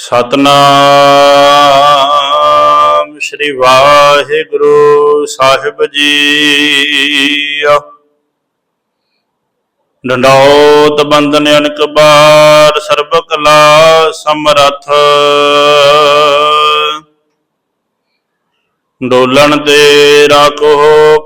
ਸਤਨਾਮ ਸ੍ਰੀ ਵਾਹਿਗੁਰੂ ਸਾਹਿਬ ਜੀ। ਡੰਡੋਤ ਬੰਦਨ ਅਨਕ ਬਾਰ ਸਰਬ ਕਲਾ ਸਮਰਥ। ਡੋਲਣ ਤੇ ਰਾਖੋ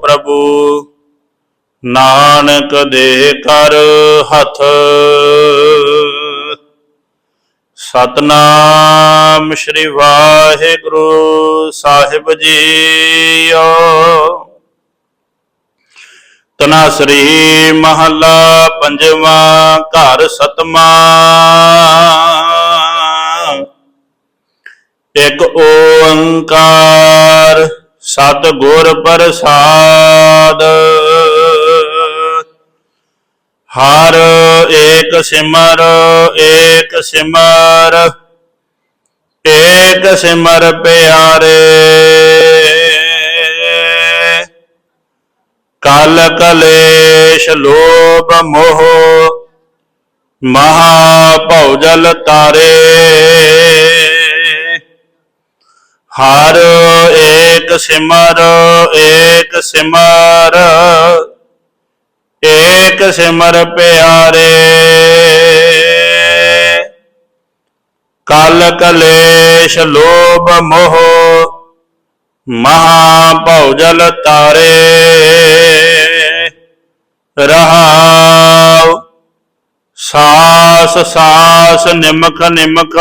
ਪ੍ਰਭੂ, ਨਾਨਕ ਦੇ ਕਰ ਹੱਥ। ਸਤਨਾਮ ਸ੍ਰੀ ਵਾਹਿਗੁਰੂ ਸਾਹਿਬ ਜੀਓ। ਤਨਾ ਸ੍ਰੀ ਮਹੱਲਾ ਪੰਜਵਾਂ ਘਰ ਸਤਮਾ ਇੱਕ ਓੰਕਾਰ ਸਤ ਗੁਰ ਪ੍ਰਸਾਦ। ਹਰ ਏਕ ਸਿਮਰ ਏਕ ਸਿਮਰ ਏਕ ਸਿਮਰ ਪਿਆਰੇ। ਕਲ ਕਲੇਸ਼ ਲੋਭ ਮੋਹ, ਮਹਾ ਭਉਜਲ ਤਾਰੇ। ਹਰ ਏਕ ਸਿਮਰ ਏਕ ਸਿਮਰ ਸਿਮਰ ਪਿਆਰੇ। ਕਲ ਕਲੇਸ਼ ਲੋਭ ਮੋਹ ਮਹਾ ਭਉਜਲ ਤਾਰੇ। ਰਹਾਉ, ਸਾਸ ਸਾਸ ਨਿਮਕ ਨਿਮਕ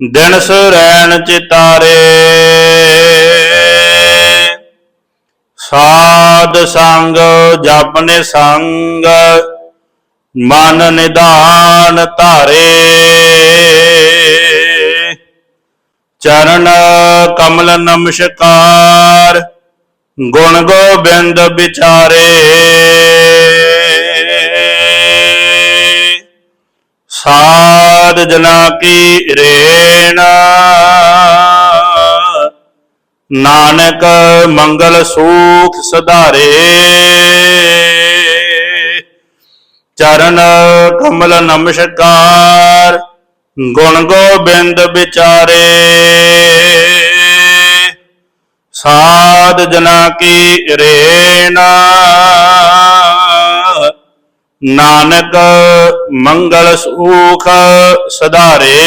ਦਿਨ ਸਰੈਣ ਚਿਤਾਰੇ। ਸਾਧ ਸੰਗ ਜਪਨੇ ਸੰਗ ਮਨ ਨਿਧਾਨ ਧਾਰੇ। ਚਰਨ ਕਮਲ ਨਮਸਕਾਰ, ਗੁਣ ਗੋਬਿੰਦ ਵਿਚਾਰੇ। ਸਾਧ ਜਨਾ ਕੀ ਰੇਣ ਨਾਨਕ ਮੰਗਲ ਸੂਖ ਸਧਾਰੇ। ਚਰਨ ਕਮਲ ਨਮਸਕਾਰ, ਗੁਣ ਗੋਬਿੰਦ ਵਿਚਾਰੇ। ਸਾਧ ਜਨਾ ਕੀ ਰੇਣਾ। ਨਾਨਕ ਮੰਗਲ ਸੂਖ ਸਧਾਰੇ।